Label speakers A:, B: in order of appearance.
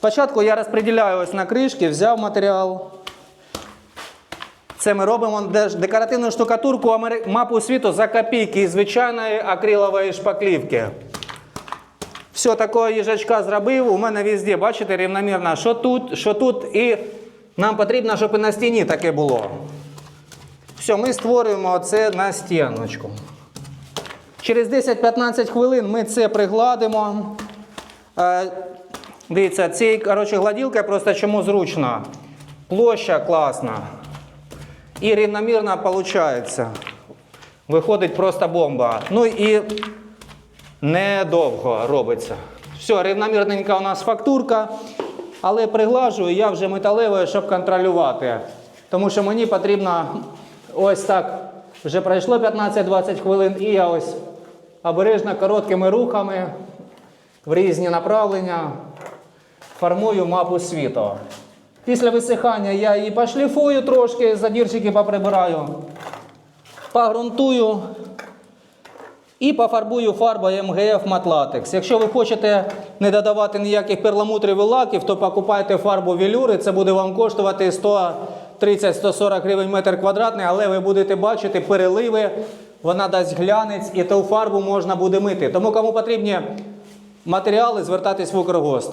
A: Спочатку я розподіляю ось на кришки, взяв матеріал. Це ми робимо декоративну штукатурку мапу світу за копійки звичайної акрилової шпаклівки. Все, такого їжачка зробив. У мене везде, бачите, рівномірно, що тут, що тут. І нам потрібно, щоб і на стіні таке було. Все, ми створюємо це на стіночку. Через 10-15 хвилин ми це пригладимо. Дивіться, цією гладілкою просто чому зручно. Площа класна. І рівномірно виходить. Виходить просто бомба. Ну і недовго робиться. Все, рівномірненька у нас фактурка, але приглажую я вже металевою, щоб контролювати. Тому що мені потрібно ось так. Вже пройшло 15-20 хвилин, і я ось обережно короткими рухами в різні направлення формую мапу світу. Після висихання я її пошліфую трошки, задірчики поприбираю, погрунтую і пофарбую фарбою МГФ Матлатекс. Якщо ви хочете не додавати ніяких перламутрів і лаків, то покупайте фарбу велюри. Це буде вам коштувати 130-140 гривень метр квадратний, але ви будете бачити переливи, вона дасть глянець і ту фарбу можна буде мити. Тому кому потрібні матеріали, звертайтесь в Укргост.